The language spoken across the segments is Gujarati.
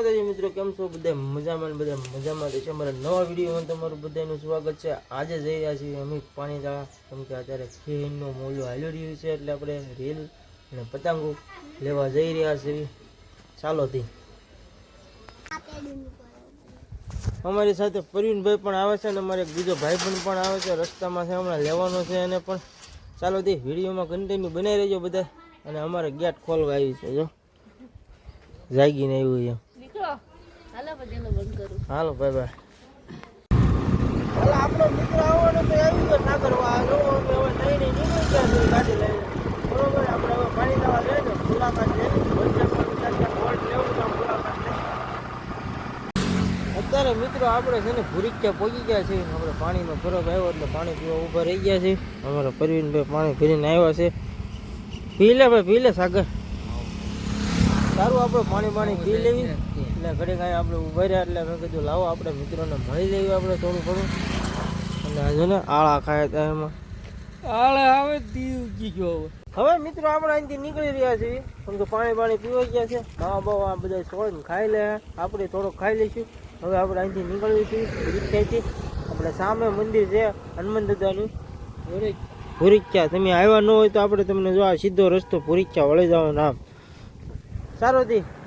કેમ છો બધા? મજામાં બધા? મજામાં છે. અમારા નવા વિડીયોમાં તમારું બધાનું સ્વાગત છે. આજે જઈ રહ્યા છીએ અમે પાણી દાળા કેમ કે અત્યારે ખીરનો મોલો હાલ્યો રહ્યું છે, એટલે આપણે રેલ અને પતંગો લેવા જઈ રહ્યા છીએ. ચાલો તી. અમારી સાથે પરવીનભાઈ પણ આવે છે અને અમારે બીજો ભાઈ પણ પણ આવે છે. રસ્તામાં છે, હમણાં લેવાનો છે અને પણ. ચાલો તે, વિડીયોમાં કન્ટિન્યુ બનાવી રહેજો બધા. અને અમારે ગેટ ખોલવા આવી છે, જો. જાગીને આવ્યું નીકળો હાલો ભાઈ બાય બાય આપણો મિત્ર આવવાનો તો આવી ગયો જોવો હવે નહીં નહીં નીકળી ગયા છે ગાડી લઈને. બરોબર આપણે હવે પાણી લેવા જઈએ ને મુલાકાત લેવું. અત્યારે મિત્રો આપણે છે ને ભૂરીક્યા પહોંચી ગયા છે આપણે પાણીનો ફરક આવ્યો એટલે પાણી પીવા ઊભા રહી ગયા છે અમારા પરવીનભાઈ પાણી ભરીને આવ્યા છે. પી લે ભાઈ પી લે સાગર. સારું આપણે પાણી પાણી પી લેવી. એટલે ઘડી કાંઈ આપણે ઊભા રહ્યા એટલે મેં કીધું લાવો આપણે મિત્રોને મળી લેવી આપણે થોડું ઘણું. અને આજે ને આળા ખાય હતા એમાં. આળા આવે દીવ ગયો હવે. મિત્રો આપણે અહીંથી નીકળી રહ્યા છીએ. સમજો પાણી પાણી પીવાઈ ગયા છે. માવા બાવા આ બધા છોડીને ખાઈ લે. આપણે થોડોક ખાઈ લઈશું. હવે આપણે અહીંથી નીકળીએ છીએ રીક્ષાથી આપણે સામે મંદિર છે હનુમાન દાદાનું ભૂરિક્યા. તમે આવ્યા ન હોય તો આપણે તમને જો આ સીધો રસ્તો ભૂરિક્યા વળી જવાનું નામ સારો દી.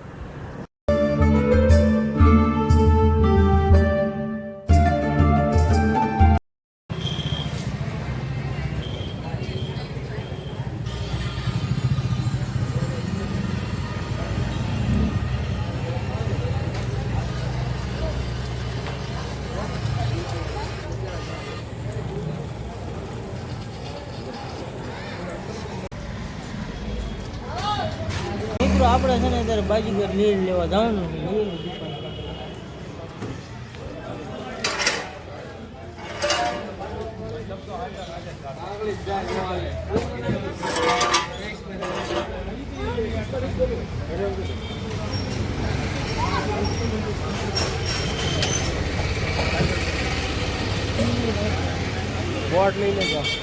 મિત્રો આપણે છે ને અત્યારે બાજીગર લીલ લેવા જવાનું છે બોટ લઈ લેજો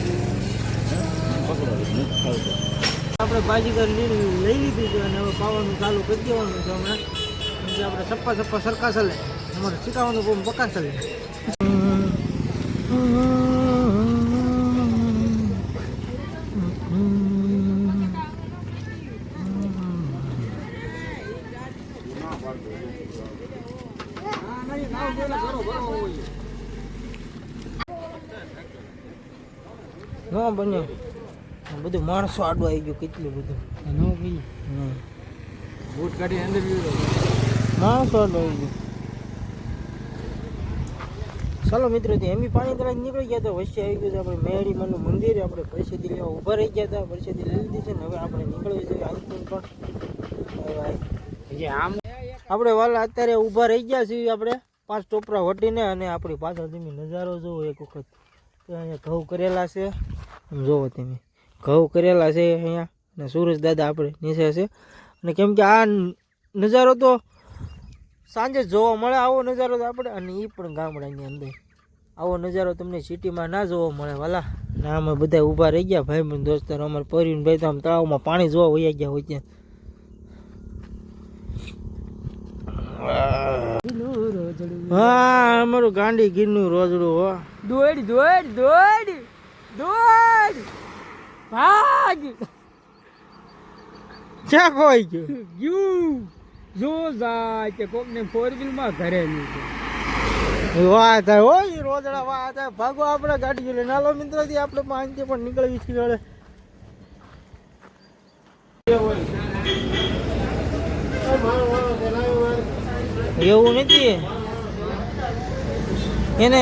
આપણે બાજીગર લઈ લઈ લીધી છે અને હવે પાવાનું ચાલુ કરી દેવાનું છે હમણાં. આપણે સપ્પા સપ્પા સરખા ચાલે. અમારે શીખાવાનું બહુ પક્કા ચાલે. બન્યો. બધું માણસો આડું આવી ગયું કેટલું બધું. બૂટ કાઢી અંદર માણસો આડું આવી ગયું. ચાલો મિત્રો તે એમી પાણી તળાવ નીકળી ગયા હતા વચ્ચે આવી ગયું છે આપણે મેળીમાનું મંદિર. આપણે પરિસ્થિતિ લેવા ઊભા રહી ગયા હતા. પરિસ્થિતિ લઈ લીધી છે ને હવે આપણે નીકળવી છે અહીંથી પણ. આમ આપણે વાલા અત્યારે ઊભા રહી ગયા છીએ આપણે પાંચ ટોપરા વટીને અને આપણી પાછળ તમે નજારો જોવો એક વખત. અહીંયા ઘઉં કરેલા છે. જોવો તમે. ઘઉં કરેલા છે અહીંયા અને સુરજ દાદા આપણે નીચે છે. અને કેમ કે આ નજારો તો સાંજે જોવા મળે, આવો નજારો તો આપણે, અને એ પણ ગામડાની અંદર. આવો નજારો તમને સિટીમાં ના જોવા મળે, વાલા. ના અમે બધા ઊભા રહી ગયા ભાઈ બંધ દોસ્તારો અમારે પરિણ ભાઈ તો આમ તળાવમાં પાણી જોવા વયા ગયા હોય ત્યાં. હા, અમારું ગાંડી ગીરનું રોજડું હો. દોડ દોડ દોડ ભાગ ક્યાં ખોઈ ગયું? યુ જો જાય કે કોક ને ફોર વ્હીલમાં ઘરે નહીં વાત થાય હો રોજડા વાત થાય. ભાગો આપણે ગાડી લઈને નાલો મિત્રો થી આપણે પાંચથી પણ નીકળવી છીએ હવે. એવું નથી. એને